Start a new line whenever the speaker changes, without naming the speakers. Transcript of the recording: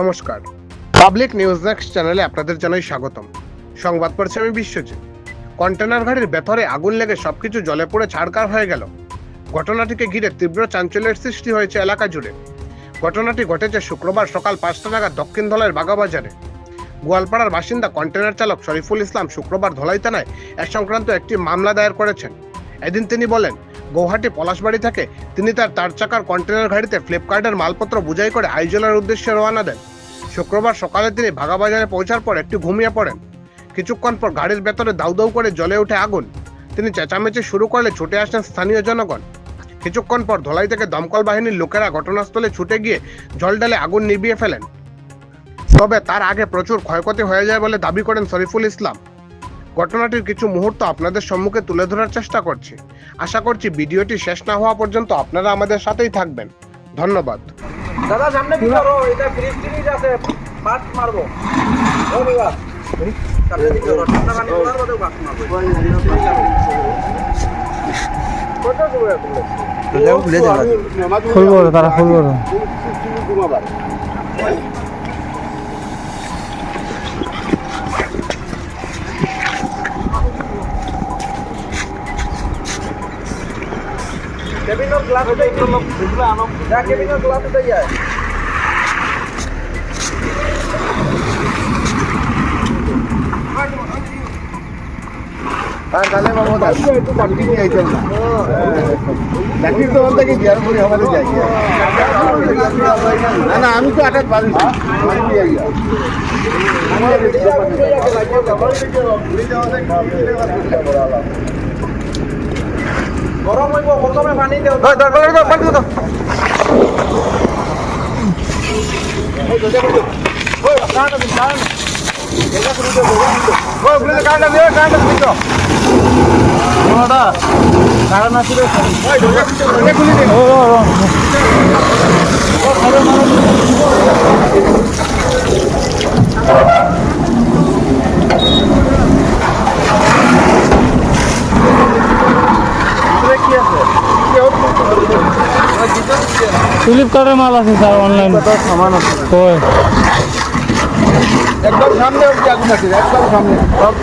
নমস্কার। Public news next চ্যানেলে আপনাদের জানাই স্বাগতম। সংবাদ পড়ছি আমি বিশ্বজিৎ। কন্টেনার গাড়ির ভেতরে আগুন লেগে সবকিছু জলে পড়ে ছাড়কার হয়ে গেল। ঘটনাটিকে ঘিরে তীব্র চাঞ্চল্যের সৃষ্টি হয়েছে এলাকা জুড়ে। ঘটনাটি ঘটেছে শুক্রবার সকাল পাঁচটা নাগাদ দক্ষিণ ধলাইয়ের বাগাবাজারে গোয়ালপাড়ার বাসিন্দা কন্টেনার চালক শরীফুল ইসলাম শুক্রবার ধলাই থানায় এ সংক্রান্ত একটি মামলা দায়ের করেছেন। এদিন তিনি বলেন গৌহাটি পলাশবাড়ি থেকে তিনি তার চার চাকার কন্টেনার গাড়িতে ফ্লিপকার্টের মালপত্র বুঝাই করে আইজলের উদ্দেশ্যে রওনা দেন। শুক্রবার সকালে তিনি ভাগাবাজারে পৌঁছার পর একটু ঘুমিয়ে পড়েন। কিছুক্ষণ পর গাড়ির ভেতরে দাউ দাউ করে জ্বলে ওঠে আগুন। তিনি চেঁচামেচি শুরু করলে ছুটে আসেন স্থানীয় জনগণ। কিছুক্ষণ পর ধলাই থেকে দমকল বাহিনীর লোকেরা ঘটনাস্থলে ছুটে গিয়ে জল ঢালে আগুন নিভিয়ে ফেলেন। তবে তার আগে প্রচুর ক্ষয়ক্ষতি হয়ে যায় বলে দাবি করেন শরীফুল ইসলাম। ঘটনাটির কিছু মুহূর্ত আপনাদের সম্মুখে তুলে ধরার চেষ্টা করছি আশা করছি ভিডিওটি শেষ না হওয়া পর্যন্ত আপনারা আমাদের সাথেই থাকবেন ধন্যবাদ
দাদা সামনে কি করো এটা ফ্রিজ ফ্রিজ আছে বাস মারবো ও বাবা সামনে কি করো ঠান্ডা পানি করার মধ্যে বাস মারবো কত সময়
খুলবো তারা খুলবো
কেবিনের গ্লাস হতে একটু লোক বুঝলে আনো যা কেবিনের গ্লাস হতে যায়।
হ্যাঁ তাহলে বাবু একটু কন্টিনিউ আইতেন না। দেখি তো ওর থেকে বিয়ার করে আমাদের যাই। না না আমি তো আটাত গিয়া
গরম হইব প্রথমে পানি দেও
ফ্লিপকার্টের মাল আছে স্যার অনলাইন
সামান আছে?
কই?
একদম সামনে অব্দি আগুন আছে একদম সামনে। সব